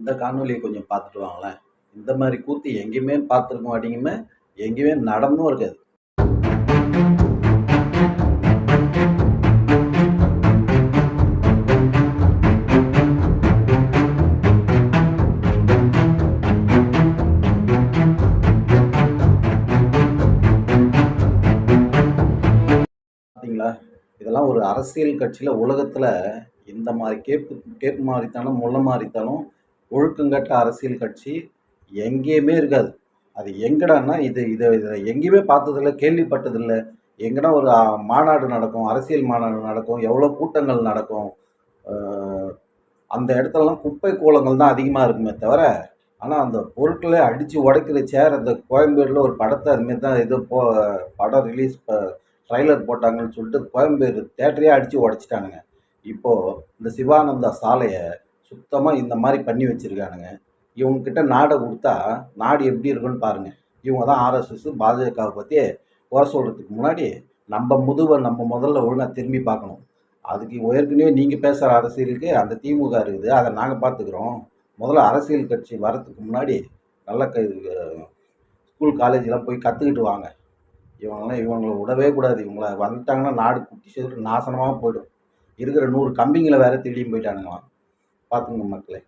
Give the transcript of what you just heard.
இந்த காணொலியை கொஞ்சம் பார்த்துட்டு வாங்களேன். இந்த மாதிரி கூத்து எங்கேயுமே பார்த்துருக்க மாட்டீங்கமே எங்கேயுமே நடந்தும் இருக்காது. பார்த்தீங்களா? இதெல்லாம் ஒரு அரசியல் கட்சியில் உலகத்தில் இந்த மாதிரி கேப்பு கேப்பு மாறித்தாலும் முள்ள மாறித்தாலும் ஒழுக்கங்கட்ட அரசியல் கட்சி எங்கேயுமே இருக்காது. அது எங்கடான்னா இது இதை இதை எங்கேயுமே பார்த்ததில்ல கேள்விப்பட்டதில்லை. எங்கடா ஒரு மாநாடு நடக்கும் அரசியல் மாநாடு நடக்கும் எவ்வளோ கூட்டங்கள் நடக்கும் அந்த இடத்துலலாம் குப்பை கோலங்கள் தான் அதிகமாக இருக்குமே தவிர ஆனால் அந்த பொருட்களை அடித்து உடைக்கிற சேர் அந்த கோயம்பேடில் ஒரு படத்தை அதுமாரி தான் இது போ படம் ரிலீஸ் ட்ரைலர் போட்டாங்கன்னு சொல்லிட்டு கோயம்பேடு தேட்டரையே அடித்து உடச்சிட்டானுங்க. இப்போது இந்த சிவானந்தா சாலையை சுத்தமாக இந்த மாதிரி பண்ணி வச்சுருக்கானுங்க. இவங்கக்கிட்ட நாடை கொடுத்தா நாடு எப்படி இருக்குன்னு பாருங்கள் இவங்க தான் ஆர்எஸ்எஸ் பாஜகவை பற்றி குறை சொல்கிறதுக்கு முன்னாடி நம்ம முதுவை நம்ம முதல்ல ஒழுங்காக திரும்பி பார்க்கணும். அதுக்கு ஏற்கனவே நீங்கள் பேசுகிற அரசியலுக்கு அந்த திமுக இருக்குது. அதை நாங்கள் பார்த்துக்குறோம். முதல்ல அரசியல் கட்சி வரத்துக்கு முன்னாடி நல்ல க ஸ்கூல் காலேஜெலாம் போய் கற்றுக்கிட்டு வாங்க. இவங்கெல்லாம் இவங்களை விடவே கூடாது. இவங்கள வந்துட்டாங்கன்னா நாடு குட்டி சேர்த்து நாசனமாக போயிடும். இருக்கிற நூறு கம்பிங்களை வேறு திருடியும் போயிட்டானுங்களாம். பார்த்துங்க மக்களே.